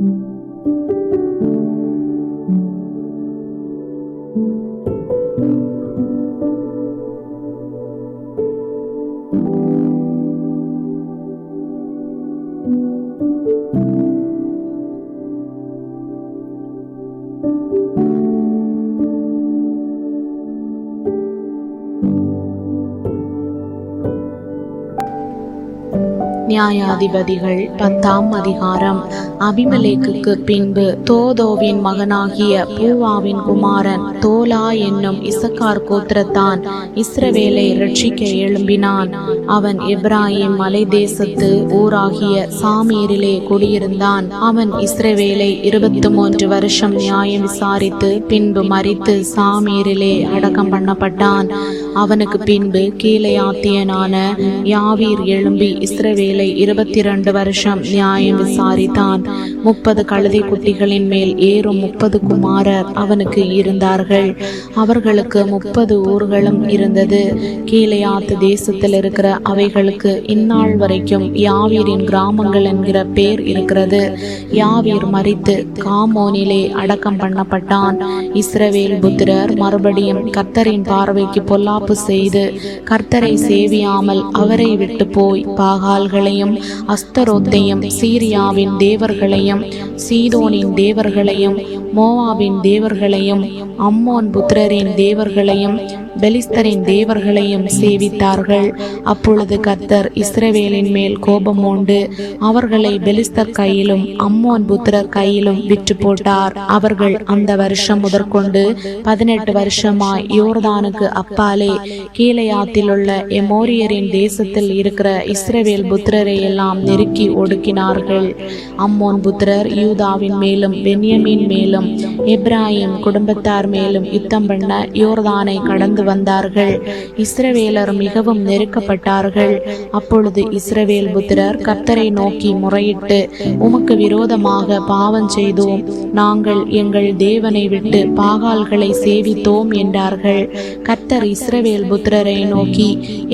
Música நியாயாதிபதிகள் பத்தாம் அதிகாரம். அபிமலேக்குக்கு பின்பு தோதோவின் மகனாகிய பூவாவின் குமாரன் தோலா என்னும் இசக்கார் கோத்திரத்தான் இஸ்ரவேலை ரட்சிக்க எழும்பினான். அவன் இப்ராஹிம் மலை தேசத்து ஊராகிய சாமீரிலே குடியிருந்தான். அவன் இஸ்ரவேலை இருபத்தி மூன்று வருஷம் நியாயம் விசாரித்து பின்பு மறித்து சாமீரிலே அடக்கம் பண்ணப்பட்டான். அவனுக்கு பின்பு கீழையாத்தியனான யாவீர் எழும்பி இஸ்ரவேலை பிள்ளை இருபத்தி இரண்டு வருஷம் நியாயம் விசாரித்தான். முப்பது கழுதை குட்டிகளின் மேல் ஏறும் முப்பது குமாரர் அவனுக்கு இருந்தார்கள். அவர்களுக்கு முப்பது ஊர்களும் இருந்தது. கீழையாத்து தேசத்தில் இருக்கிற அவைகளுக்கு இந்நாள் வரைக்கும் யாவீரின் கிராமங்கள் என்கிற பேர் இருக்கிறது. யாவீர் மறித்து காமோனிலே அடக்கம் பண்ணப்பட்டான். இஸ்ரவேல் புத்திரர் மறுபடியும் கர்த்தரின் பார்வைக்கு பொல்லாப்பு செய்து கர்த்தரை சேவியாமல் அவரை விட்டு போய் பாகால்களை தேவர்களையும் அஸ்தரோத்தையும் சீரியாவின் தேவர்களையும் சீதோனின் தேவர்களையும் மோவாவின் தேவர்களையும் அம்மோன் புத்திரரின் தேவர்களையும் பெலிஸ்தரின் தேவர்களையும் சேவித்தார்கள். அப்பொழுது கத்தர் இஸ்ரவேலின் மேல் கோபம் உண்டு அவர்களை பெலிஸ்தர் கையிலும் அம்மோன் புத்திரர் கையிலும் விற்று போட்டார் அவர்கள் அந்த வருஷம் முதற்கொண்டு பதினெட்டு வருஷமாய் யோர்தானுக்கு அப்பாலே கீழையாத்தில் உள்ள எமோரியரின் தேசத்தில் இருக்கிற இஸ்ரவேல் புத்திரரை எல்லாம் நெருக்கி ஒடுக்கினார்கள். அம்மோன் புத்திரர் யூதாவின் மேலும் பென்யமின் மேலும் எப்ராஹிம் குடும்பத்தார் மேலும் யுத்தம் பண்ண யோர்தானை கடந்து வந்தார்கள். இஸ்ரவேலர் மிகவும் நெருக்கப்பட்டார்கள். அப்பொழுது இஸ்ரவேல் புத்திரர் கர்த்தரை நோக்கி முறையிட்டு உமக்கு விரோதமாக பாவம் செய்தோம். நாங்கள் எங்கள் தேவனை விட்டு பாகால்களை சேவித்தோம் என்றார்கள். கர்த்தர் இஸ்ரவேல் புத்திரரை நோக்கி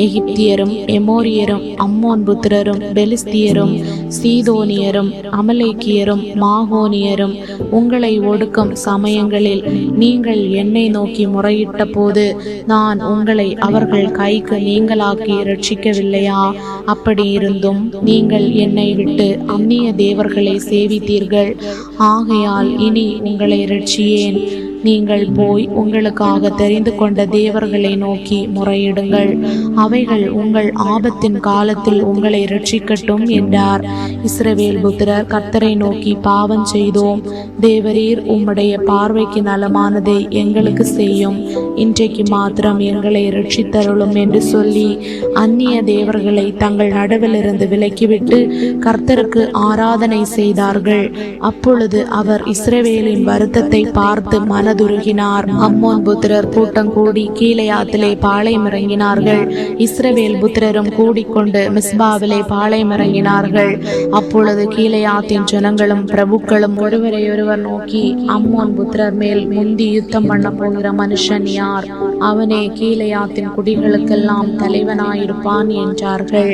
எகிப்தியரும் எமோரியரும் அம்மோன் புத்திரரும் பெலிஸ்தியரும் சீதோனியரும் அமலேக்கியரும் மாகோனியரும் உங்களை ஒடுக்கும் சமயங்களில் நீங்கள் என்னை நோக்கி முறையிட்ட போது நான் உங்களை அவர்கள் கைக்கு நீங்களாக்கி ரட்சிக்கவில்லையா அப்படி இருந்தும் நீங்கள் என்னை விட்டு அந்நிய தேவர்களை சேவித்தீர்கள். ஆகையால் இனி உங்களை ரட்சியேன் நீங்கள் போய் உங்களுக்காக தெரிந்து கொண்ட தேவர்களை நோக்கி முறையிடுங்கள். அவைகள் உங்கள் ஆபத்தின் காலத்தில் உங்களை ரட்சிக்கட்டும் என்றார். இஸ்ரவேல் புத்திரர் கர்த்தரை நோக்கி பாவம் செய்தோம். தேவரீர் உம்முடைய பார்வைக்கு நலமானதை எங்களுக்கு செய்யும். இன்றைக்கு மாத்திரம் எங்களை ரட்சித்தருளும் என்று சொல்லி அந்நிய தேவர்களை தங்கள் நடுவிலிருந்து விலக்கிவிட்டு கர்த்தருக்கு ஆராதனை செய்தார்கள். அப்பொழுது அவர் இஸ்ரவேலின் வருத்தத்தை பார்த்து மன மனதுருகினார். அம்மோன் புத்திரர் கூட்டம் கூடி கீழையாத்திலே பாளையம் இறங்கினார்கள் இஸ்ரவேல் புத்திரரும் கூடிக்கொண்டு மிஸ்பாவிலே பாளையம் இறங்கினார்கள் அப்பொழுது கீழையாத்தின் ஜனங்களும் பிரபுக்களும் ஒருவரையொருவர் நோக்கி அம்மோன் புத்திரர் மேல் முந்தி யுத்தம் பண்ண போகிற மனுஷன் யார்? அவனே கீழையாத்தின் குடிகளுக்கெல்லாம் தலைவனாயிருப்பான் என்றார்கள்.